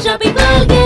tropical game.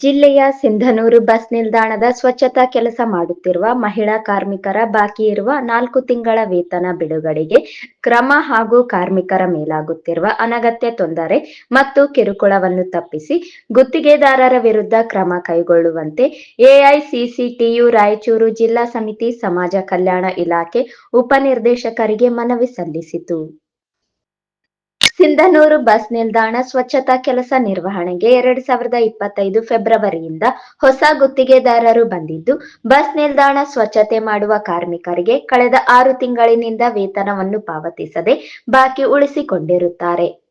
ಜಿಲ್ಲೆಯ Sindhanur bus ನಿಲ್ದಾಣದ ಸ್ವಚ್ಛತಾ ಕೆಲಸ ಮಾಡುತ್ತಿರುವ ಮಹಿಳಾ ಕಾರ್ಮಿಕರ ಬಾಕಿ ಇರುವ ನಾಲ್ಕು ತಿಂಗಳ ವೇತನ ಬಿಡುಗಡೆಗೆ ಕ್ರಮ ಹಾಗೂ ಕಾರ್ಮಿಕರ ಮೇಲಾಗುತ್ತಿರುವ ಅನಗತ್ಯ ತೊಂದರೆ ಮತ್ತು ಕಿರುಕುಳವನ್ನು ತಪ್ಪಿಸಿ ಗುತ್ತಿಗೆದಾರರ ವಿರುದ್ಧ ಕ್ರಮ ಕೈಗೊಳ್ಳುವಂತೆ ಎಐಸಿಸಿಟಿಯು ರಾಯಚೂರು ಜಿಲ್ಲಾ ಸಮಿತಿ ಸಮಾಜ ಕಲ್ಯಾಣ ಇಲಾಖೆ ಉಪನಿರ್ದೇಶಕರಿಗೆ ಮನವಿ ಸಲ್ಲಿಸಿತು. ಸಿಂಧನೂರು ಬಸ್ ನಿಲ್ದಾಣ ಸ್ವಚ್ಛತಾ ಕೆಲಸ ನಿರ್ವಹಣೆಗೆ ಎರಡ್ ಸಾವಿರದ ಇಪ್ಪತ್ತೈದು ಫೆಬ್ರವರಿಯಿಂದ ಹೊಸ ಗುತ್ತಿಗೆದಾರರು ಬಂದಿದ್ದು, ಬಸ್ ನಿಲ್ದಾಣ ಸ್ವಚ್ಛತೆ ಮಾಡುವ ಕಾರ್ಮಿಕರಿಗೆ ಕಳೆದ ಆರು ತಿಂಗಳಿನಿಂದ ವೇತನವನ್ನು ಪಾವತಿಸದೆ ಬಾಕಿ ಉಳಿಸಿಕೊಂಡಿರುತ್ತಾರೆ.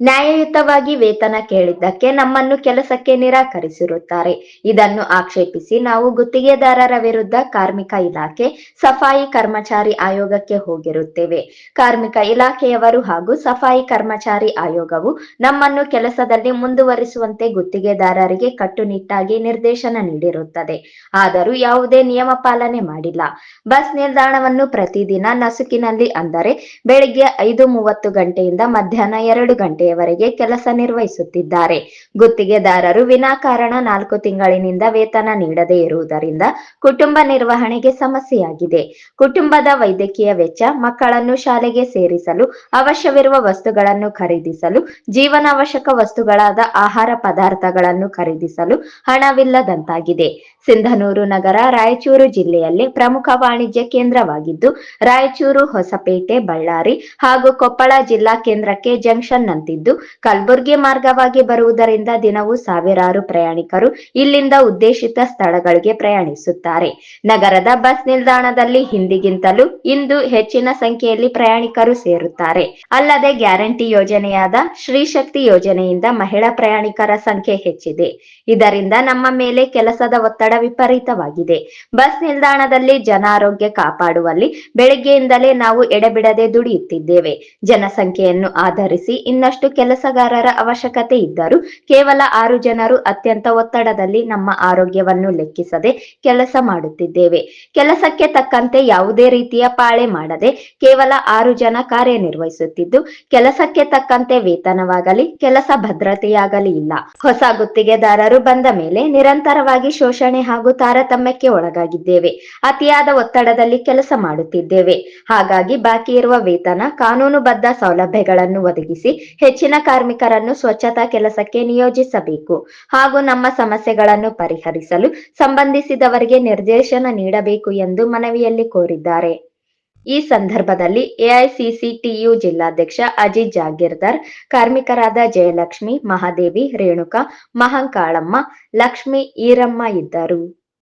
ನ್ಯಾಯಯುತವಾಗಿ ವೇತನ ಕೇಳಿದ್ದಕ್ಕೆ ನಮ್ಮನ್ನು ಕೆಲಸಕ್ಕೆ ನಿರಾಕರಿಸಿರುತ್ತಾರೆ. ಇದನ್ನು ಆಕ್ಷೇಪಿಸಿ ನಾವು ಗುತ್ತಿಗೆದಾರರ ವಿರುದ್ಧ ಕಾರ್ಮಿಕ ಇಲಾಖೆ, ಸಫಾಯಿ ಕರ್ಮಚಾರಿ ಆಯೋಗಕ್ಕೆ ಹೋಗಿರುತ್ತೇವೆ. ಕಾರ್ಮಿಕ ಇಲಾಖೆಯವರು ಹಾಗೂ ಸಫಾಯಿ ಕರ್ಮಚಾರಿ ಆಯೋಗವು ನಮ್ಮನ್ನು ಕೆಲಸದಲ್ಲಿ ಮುಂದುವರಿಸುವಂತೆ ಗುತ್ತಿಗೆದಾರರಿಗೆ ಕಟ್ಟುನಿಟ್ಟಾಗಿ ನಿರ್ದೇಶನ ನೀಡಿರುತ್ತದೆ. ಆದರೂ ಯಾವುದೇ ನಿಯಮ ಪಾಲನೆ ಮಾಡಿಲ್ಲ. ಬಸ್ ನಿಲ್ದಾಣವನ್ನು ಪ್ರತಿದಿನ ನಸುಕಿನಲ್ಲಿ ಅಂದರೆ ಬೆಳಿಗ್ಗೆ ಐದು ಮೂವತ್ತು ಗಂಟೆಯಿಂದ ಮಧ್ಯಾಹ್ನ ಎರಡು ಗಂಟೆಯವರೆಗೆ ಕೆಲಸ ನಿರ್ವಹಿಸುತ್ತಿದ್ದಾರೆ. ಗುತ್ತಿಗೆದಾರರು ವಿನಾಕಾರಣ ನಾಲ್ಕು ತಿಂಗಳಿನಿಂದ ವೇತನ ನೀಡದೇ ಇರುವುದರಿಂದ ಕುಟುಂಬ ನಿರ್ವಹಣೆಗೆ ಸಮಸ್ಯೆಯಾಗಿದೆ. ಕುಟುಂಬದ ವೈದ್ಯಕೀಯ ವೆಚ್ಚ, ಮಕ್ಕಳನ್ನು ಶಾಲೆಗೆ ಸೇರಿಸಲು ಅವಶ್ಯವಿರುವ ವಸ್ತುಗಳನ್ನು ಖರೀದಿಸಲು, ಜೀವನಾವಶ್ಯಕ ವಸ್ತುಗಳಾದ ಆಹಾರ ಪದಾರ್ಥಗಳನ್ನು ಖರೀದಿಸಲು ಹಣವಿಲ್ಲದಂತಾಗಿದೆ. ಸಿಂಧನೂರು ನಗರ, ರಾಯಚೂರು ಜಿಲ್ಲೆಯಲ್ಲಿ ಪ್ರಮುಖ ವಾಣಿಜ್ಯ ಕೇಂದ್ರವಾಗಿದ್ದು, ರಾಯಚೂರು, ಹೊಸಪೇಟೆ, ಬಳ್ಳಾರಿ ಹಾಗೂ ಕೊಪ್ಪಳ ಜಿಲ್ಲಾ ಕೇಂದ್ರಕ್ಕೆ ಜಂಕ್ಷನ್ ನಂತಿದ್ದು ಕಲಬುರಗಿ ಮಾರ್ಗವಾಗಿ ಬರುವುದರಿಂದ ದಿನವೂ ಸಾವಿರಾರು ಪ್ರಯಾಣಿಕರು ಇಲ್ಲಿಂದ ಉದ್ದೇಶಿತ ಸ್ಥಳಗಳಿಗೆ ಪ್ರಯಾಣಿಸುತ್ತಾರೆ. ನಗರದ ಬಸ್ ನಿಲ್ದಾಣದಲ್ಲಿ ಹಿಂದಿಗಿಂತಲೂ ಇಂದು ಹೆಚ್ಚಿನ ಸಂಖ್ಯೆಯಲ್ಲಿ ಪ್ರಯಾಣಿಕರು ಸೇರುತ್ತಾರೆ. ಅಲ್ಲದೆ ಗ್ಯಾರಂಟಿ ಯೋಜನೆಯಾದ ಶ್ರೀ ಶಕ್ತಿ ಯೋಜನೆಯಿಂದ ಮಹಿಳಾ ಪ್ರಯಾಣಿಕರ ಸಂಖ್ಯೆ ಹೆಚ್ಚಿದೆ. ಇದರಿಂದ ನಮ್ಮ ಮೇಲೆ ಕೆಲಸದ ಒತ್ತಡ ವಿಪರೀತವಾಗಿದೆ. ಬಸ್ ನಿಲ್ದಾಣದಲ್ಲಿ ಜನ ಆರೋಗ್ಯ ಕಾಪಾಡುವಲ್ಲಿ ಬೆಳಿಗ್ಗೆಯಿಂದಲೇ ನಾವು ಎಡೆಬಿಡದೆ ದುಡಿಯುತ್ತಿದ್ದೇವೆ. ಜನಸಂಖ್ಯೆಯನ್ನು ಆಧರಿಸಿ ಇನ್ನಷ್ಟು ಕೆಲಸಗಾರರ ಅವಶ್ಯಕತೆ ಇದ್ದರೂ ಕೇವಲ ಆರು ಜನರು ಅತ್ಯಂತ ಒತ್ತಡದಲ್ಲಿ ನಮ್ಮ ಆರೋಗ್ಯವನ್ನು ಲೆಕ್ಕಿಸದೆ ಕೆಲಸ ಮಾಡುತ್ತಿದ್ದೇವೆ. ಕೆಲಸಕ್ಕೆ ತಕ್ಕಂತೆ ಯಾವುದೇ ರೀತಿಯ ಪಾಳೆ ಮಾಡದೆ ಕೇವಲ ಆರು ಜನ ಕಾರ್ಯನಿರ್ವಹಿಸುತ್ತಿದ್ದು, ಕೆಲಸಕ್ಕೆ ತಕ್ಕಂತೆ ವೇತನವಾಗಲಿ, ಕೆಲಸ ಭದ್ರತೆಯಾಗಲಿ ಇಲ್ಲ. ಹೊಸ ಗುತ್ತಿಗೆದಾರರು ಬಂದ ಮೇಲೆ ನಿರಂತರವಾಗಿ ಶೋಷಣೆ ಹಾಗೂ ತಾರತಮ್ಯಕ್ಕೆ ಒಳಗಾಗಿದ್ದೇವೆ. ಅತಿಯಾದ ಒತ್ತಡದಲ್ಲಿ ಕೆಲಸ ಮಾಡುತ್ತಿದ್ದೇವೆ. ಹಾಗಾಗಿ ಬಾಕಿ ಇರುವ ವೇತನ, ಕಾನೂನುಬದ್ಧ ಸೌಲಭ್ಯಗಳನ್ನು ಒದಗಿಸಿ ಹೆಚ್ಚಿನ ಕಾರ್ಮಿಕರನ್ನು ಸ್ವಚ್ಛತಾ ಕೆಲಸಕ್ಕೆ ನಿಯೋಜಿಸಬೇಕು ಹಾಗೂ ನಮ್ಮ ಸಮಸ್ಯೆಗಳನ್ನು ಪರಿಹರಿಸಲು ಸಂಬಂಧಿಸಿದವರಿಗೆ ನಿರ್ದೇಶನ ನೀಡಬೇಕು ಎಂದು ಮನವಿಯಲ್ಲಿ ಕೋರಿದ್ದಾರೆ. ಈ ಸಂದರ್ಭದಲ್ಲಿ ಎಐಸಿಸಿಟಿಯು ಜಿಲ್ಲಾಧ್ಯಕ್ಷ ಅಜಿತ್ ಜಾಗೀರ್ದಾರ್, ಕಾರ್ಮಿಕರಾದ ಜಯಲಕ್ಷ್ಮಿ, ಮಹಾದೇವಿ, ರೇಣುಕಾ, ಮಹಂಕಾಳಮ್ಮ, ಲಕ್ಷ್ಮಿ, ಈರಮ್ಮ ಇದ್ದರು.